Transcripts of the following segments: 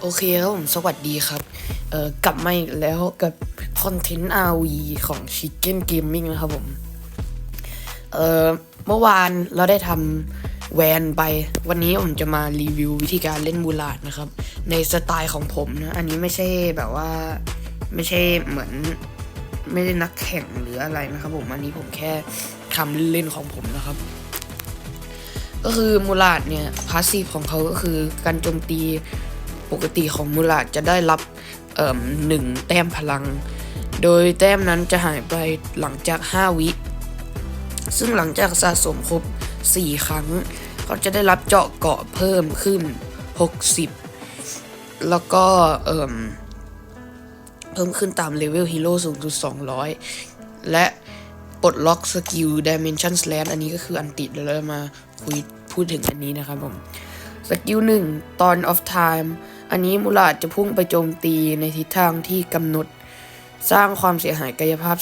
โอเคครับผมสวัสดีครับ เอ่อกลับมาอีกแล้วกับคอนเทนต์ RV ของ Chicken Gaming นะครับผม เอ่อเมื่อวานเราได้ทำแวนไป วันนี้ผมจะมารีวิววิธีการเล่นบูลาดนะครับ ในสไตล์ของผมนะ อันนี้ไม่ใช่แบบว่าไม่ใช่เหมือนไม่ได้นักแข่งหรืออะไรนะครับผม อันนี้ผมแค่ทำเล่นๆของผมนะครับ ก็คือมูลาดเนี่ยพาสซีฟของเขาก็คือการโจมตี ปกติของมูลาดจะได้รับหนึ่งแต้มพลัง โดยแต้มนั้นจะหายไปหลังจาก 5 วิ ซึ่งหลังจากสะสมครบ 4 ครั้ง เขาจะได้รับเจาะเกาะเพิ่มขึ้น 60 แล้วก็เเพิ่มขึ้นตามเลเวลฮีโร่สูงสุด 200 และปลดล็อกสกิล Dimension Slash อันนี้ก็คืออันติดแล้วเรามาคุยพูดถึงอันนี้นะครับผม สกิลหนึ่งตอน of time อันนี้มูลาดจะพุ่งไปโจมตีในทิศทางที่กำหนด สร้างความเสียหายกายภาพ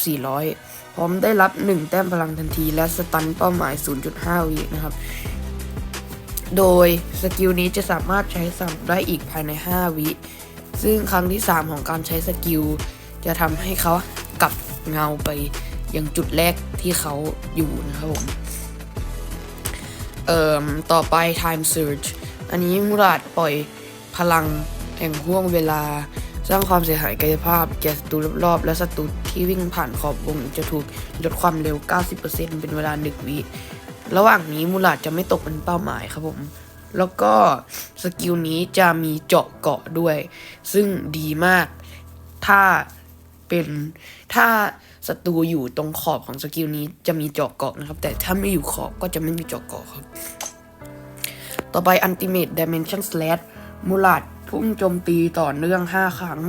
400 พร้อมได้รับ 1 แต้มพลังทันที และสตันเป้าหมาย 0.5 วินะครับ โดยสกิลนี้จะสามารถใช้ซ้ำได้อีกภายใน 5 วิ ซึ่งครั้งที่ 3 ของการใช้สกิล จะทำให้เขากลับเงาไปยังจุดแรกที่เขาอยู่นะครับผมเอ่อต่อไป time surge อันนี้มูราดปล่อย พลังแห่งห่วงเวลา สร้างความเสียหายกายภาพ แก่ศัตรูรอบๆ และศัตรูที่วิ่งผ่านขอบวงจะถูกลดความเร็ว 90%เป็นเวลา1วิระหว่างนี้มูราดจะไม่ตกเป็นเป้าหมายครับผม แล้วก็สกิลนี้จะมีเจาะเกาะด้วย ซึ่งดีมาก ถ้าเป็นถ้าศัตรูอยู่ตรงขอบของสกิลนี้จะมีเจาะเกาะนะครับ แต่ถ้าไม่อยู่ขอบก็จะไม่มีเจาะเกาะครับ ต่อไป Ultimate Dimension Slash มูลาดพุ่งโจมตีต่อเนื่อง 5 ครั้ง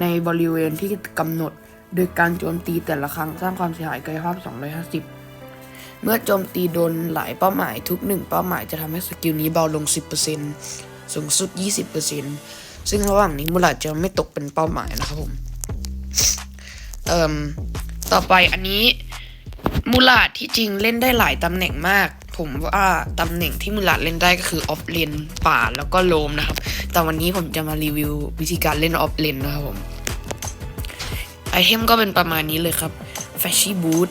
ในบริเวณที่กำหนด โดยการโจมตีแต่ละครั้งสร้างความเสียหายกายภาพ 250 เมื่อโจมตีโดนหลายเป้าหมายทุกหนึ่งเป้าหมายจะทำให้สกิลนี้เบาลง 10%สูงสุด 20%ซึ่งระหว่างนี้มูลาดจะไม่ตกเป็นเป้าหมายนะครับผมเอ่มต่อไปอันนี้มูลาดที่จริงเล่นได้หลายตำแหน่งมาก ผมว่าตำแหน่งที่มูลาดเล่นได้ก็คือออฟเลนป่าแล้วก็โลมนะครับ แต่วันนี้ผมจะมารีวิววิธีการเล่นออฟเลนนะครับผม ไอเทมก็เป็นประมาณนี้เลยครับแฟชชี่บูท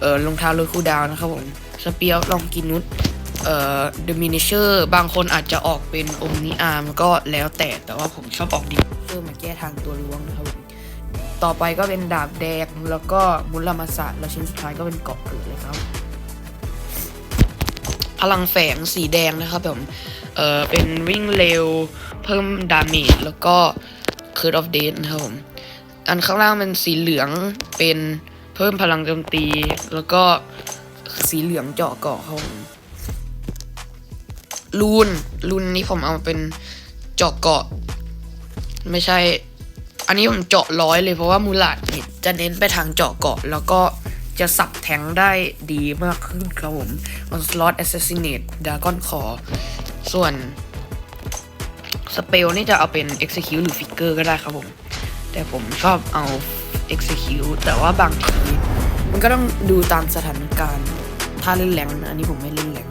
เอ่อรองเท้าลดคูดาวนะครับผมสเปียลองกินุสเอ่อเดมินิเชอร์บางคนอาจจะออกเป็นอมนิอาร์มก็แล้วแต่แต่ว่าผมชอบออกดิเชอร์มาแก้ทางตัวล้วงนะครับผมต่อไปก็เป็นดาบแดงแล้วก็มุลลามาสะแล้วชิ้นสุดท้ายก็เป็นเกาะเกิดเลยครับ พลังแฝงสีแดงนะครับผม เอ่อเป็นวิ่งเร็ว เพิ่มดาเมจแล้วก็ Curse of Death นะครับผม อันข้างล่างเป็นสีเหลืองเป็นเพิ่มพลังโจมตี แล้วก็สีเหลืองเจาะเกาะครับผมลูนลูนนี้ผมเอาเป็นเจาะเกาะ ไม่ใช่ อันนี้ผมเจาะร้อยเลยเพราะว่ามูลาดจะเน้นไปทางเจาะเกาะ แล้วก็ จะสับแทงได้ดีมากขึ้นครับผม on slot assassinate dragon core ส่วนสเปลนี่จะเอาเป็น execute หรือ figure ก็ได้ครับผม แต่ผมชอบเอา execute แต่ว่าบางทีมันก็ต้องดูตามสถานการณ์ ถ้าเล่นแรงนะอันนี้ผมไม่เล่นแรง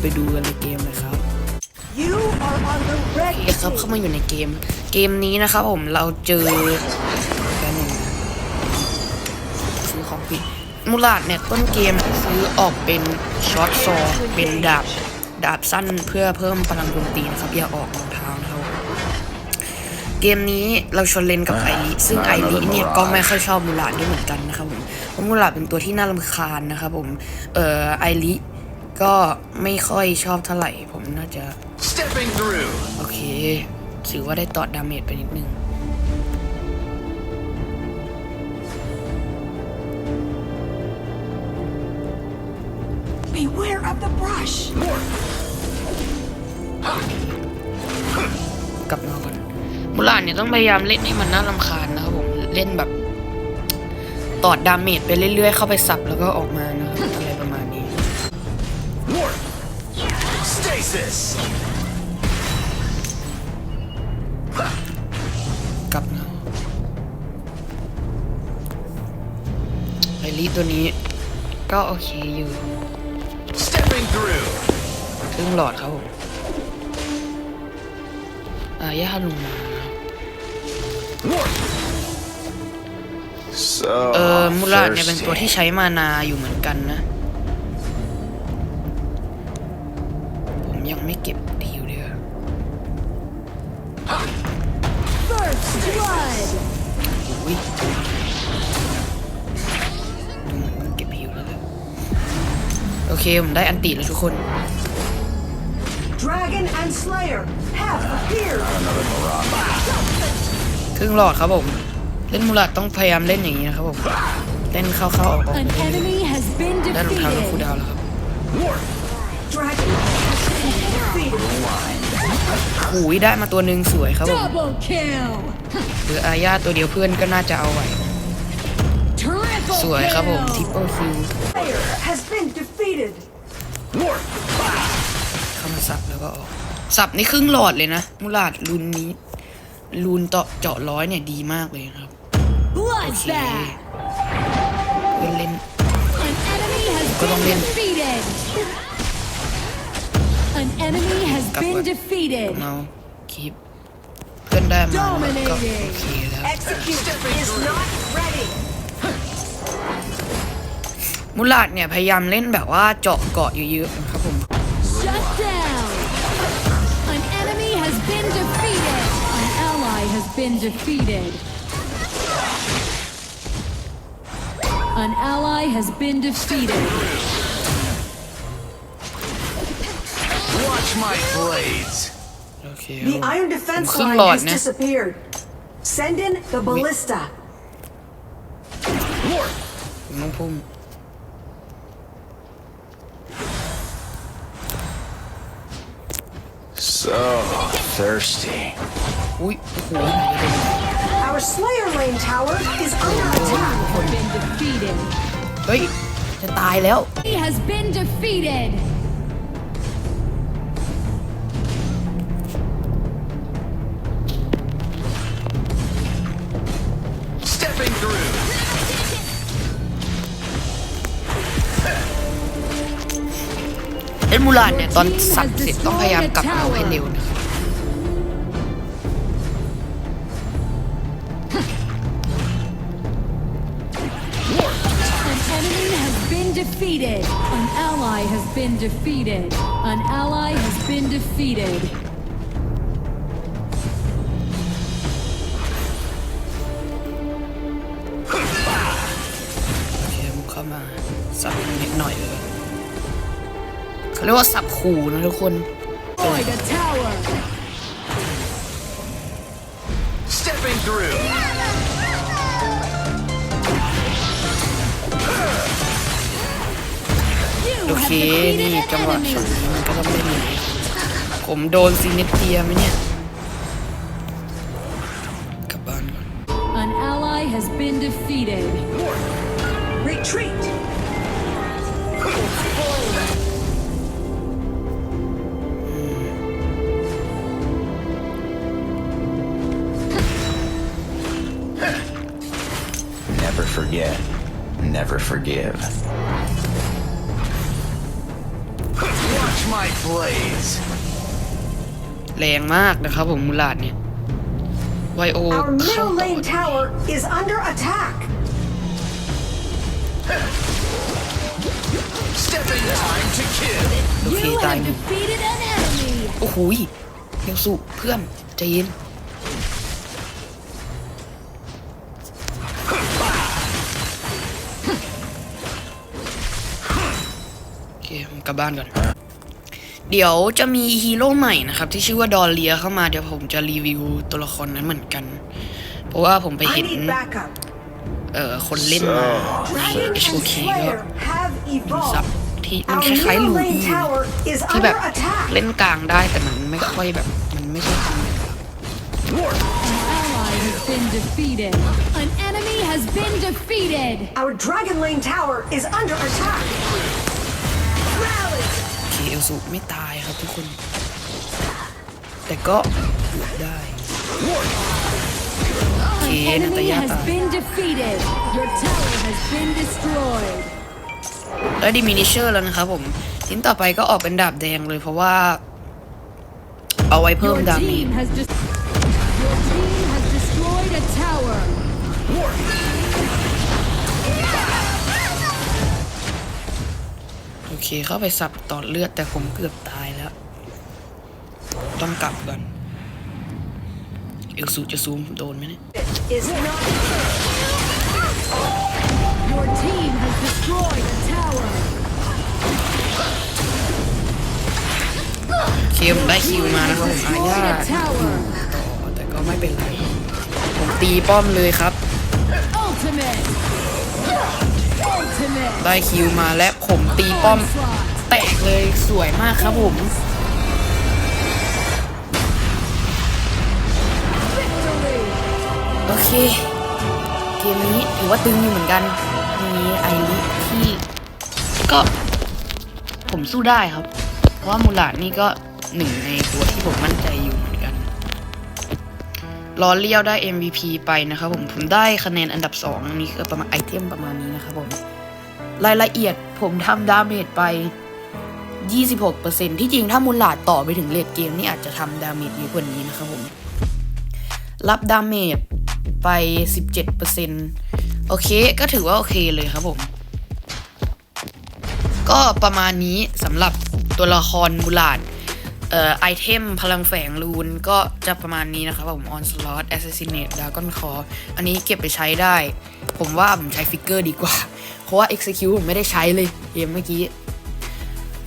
ไปดูกันในเกมเลยครับ You are on the โอ red เคครับเข้ามาอยู่ในเกม เกมนี้นะครับผมเราเจอแป๊บนึงนะซื้อของผิด มูลาดเนี่ยต้นเกมซื้อออกเป็นช็อตซอเป็นดาบดาบสั้นเพื่อเพิ่มพลังโจมตีนะครับอย่าออกรองเท้านะครับเกมนี้เราชนเลนกับไอริซึ่งไอริเนี่ยก็ไม่ค่อยชอบมูลาดด้วยเหมือนกันนะครับผมเพราะมูลาดเป็นตัวที่น่ารำคาญนะครับผมเอ่อไอริก็ไม่ค่อยชอบเท่าไหร่ผมน่าจะ Stepping through. โอเคถือว่าได้ตอดดาเมจไปนิดนึง Beware of the brush. กลับมาก่อนมูลานเนี่ยต้องพยายามเล่นให้มันน่ารำคาญนะครับผม เล่นแบบตอดดาเมจไปเรื่อยๆ เข้าไปสับแล้วก็ออกมานะครับอะไรประมาณนี้ Warp. Stasis. กลับมาไอรีตัวนี้ ก็โอเคอยู่ Stepping through. ครึ่งหลอดครับผมอ่าย่าลงมานะครับ Warp. So เออมูลาดเนี่ยเป็นตัวที่ thirsty. ใช้มานาอยู่เหมือนกันนะ ผมยังไม่เก็บพิวเลยอะ First blood. อุ้ย โอเค ผมได้อันติแล้วทุกคน Dragon and Slayer have appeared. ครึ่งหลอดครับผม เล่นมูลาดต้องพยายามเล่นอย่างนี้นะครับผม เล่นเข้าๆออกๆ An enemy has been ได้รองเท้าแล้วคูล defeated. ดาวน์แล้วครับ Warp. Dragon has been defeated. หูยได้มาตัวหนึ่งสวยครับผม Double kill. เหลืออาญาตัวเดียวเพื่อนก็น่าจะเอาไหว Triple สวยครับผมทิป kill. เปิลคิว Slayer has been defeated. Warp. เข้ามาสับแล้วก็ออกสับนี่ครึ่งหลอดเลยนะ มูลาดรูนนี้รูนเจาะเจาะร้อยเนี่ยดีมากเลยนะครับโอเค Bloodbath. เพื่อนเล่น An enemy has Có đồng been liên. defeated. An enemy has Cặp been vật. defeated. เราคลิปเพื่อนได้มาก็ Dominating. โอเคแล้ว มูลาดเนี่ยพยายามเล่นแบบว่าเจาะเกาะเยอะๆนะครับผม Shut down. An enemy has been defeated. An ally has been defeated. An ally has been defeated. Watch my blades. โอเค The iron defense Không line lọt has nè. disappeared. Send in the ballista. Warp. ผมต้องพุ่ม So thirsty. อุ้ยโอ้โห Our Slayer Lane tower is under attack. Been defeated. เฮ้ย จะตายแล้ว He has been defeated. นมูลาดเนี่ยตอนสับเสร็จต้องพยายามกลับมาให้เร็วนะครับ An enemy has been defeated. An ally has been defeated. An ally has been defeated. โอเคผมเข้ามาสับนิดหน่อยเลย เขาเรียกว่าสับขู่นะทุกคน Destroy the tower. Stepping through. You โอ have เค defeated นี่ an จังหวะ enemy. ช็อตนี้มันก็ต้องเล่นอย่างนี้ผมโดนซีเนเตียไหมเนี่ย กลับบ้านก่อน An ally has been defeated. Retreat. forget. Never forgive. Watch my blades. แรงมากนะครับผมมูลาดเนี่ย ไวโอ Our เข้า middle ต่อ lane tower is under attack. Stepping time to kill. โอเค You ตาย have หนึ่ง defeated an enemy. โอ้โหยเฮลสุเพื่อนใจเย็น กลับบ้านก่อน เดี๋ยวจะมีฮีโร่ใหม่นะครับ ที่ชื่อว่าดอลเลียเข้ามาเดี๋ยวผมจะรีวิวตัวละครนั้นเหมือนกัน เพราะว่าผมไป I เห็น need backup. เอ่อ คนเล่นมา Dragon ใน and HOK ก็ Slayer have ซับ evolved. ที่มัน Our คล้ายๆ middle ลู lane อี tower is ที่แบบ under attack. เล่นกลางได้แต่มันไม่ค่อยแบบมันไม่ใช่ทำ Warp. An ally has been defeated. An enemy has been defeated. Our Dragon Lane tower is under attack. Rally. เคเอลสุไม่ตายครับทุกคน แต่ก็หยุดได้ An Okay, enemy nataya has tayo. been defeated. Your tower has been destroyed. แล้วดิมินิเชอร์แล้วนะครับผมชิ้นต่อไปก็ออกเป็นดาบแดงเลยเพราะว่า เอาไว้เพิ่ม Your ดาเมจ เคเข้าไปสับต่อเลือดแต่ผมเกือบตายแล้ว ต้องกลับก่อนเอลซูจะซูมโดนไหมเนี่ย Is not Your team has destroyed a tower. เคมได้คิวมานะครับผมอา Destroyed ญา a tower. ต่อแต่ก็ไม่เป็นไร ผมตีป้อมเลยครับ Ultimate. ได้คิวมาและผมตีป้อมแตกเลยสวยมากครับผมโอเค เกมนี้ถือว่าตึงอยู่เหมือนกัน มีไอริที่ก็ผมสู้ได้ครับ เพราะว่ามูลาดนี่ก็หนึ่งในตัวที่ผมมั่นใจอยู่เหมือนกันลอเลียวได้ MVP ไปนะครับผม ผมได้คะแนนอันดับ 2 อันนี้คือประมาณไอเทมประมาณนี้นะครับผม รายละเอียดผมทำดาเมจไป 26%ที่จริงถ้ามูลหลาดต่อไปถึงเลดเกมนี่อาจจะทำดาเมจเยอะกว่านี้นะครับผม รับดาเมจไป 17%โอเคก็ถือว่าโอเคเลยครับผม ก็ประมาณนี้สำหรับตัวละครมูลาดเอ่อไอเทมพลังแฝงรูนก็จะประมาณนี้นะครับผม on slot assassinate dragon core อันนี้เก็บไปใช้ได้ ผมว่าผมใช้ฟิกเกอร์ดีกว่า เพราะว่า execute ผมไม่ได้ใช้เลยเกมเมื่อกี้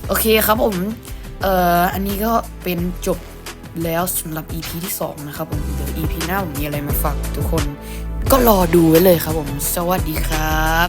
โอเคครับผม เอ่อ อันนี้ก็เป็นจบแล้วสำหรับ EP ที่ 2 นะครับผม เดี๋ยว EP หน้าผมมีอะไรมาฝากทุกคน ก็รอดูไว้เลยครับผม สวัสดีครับ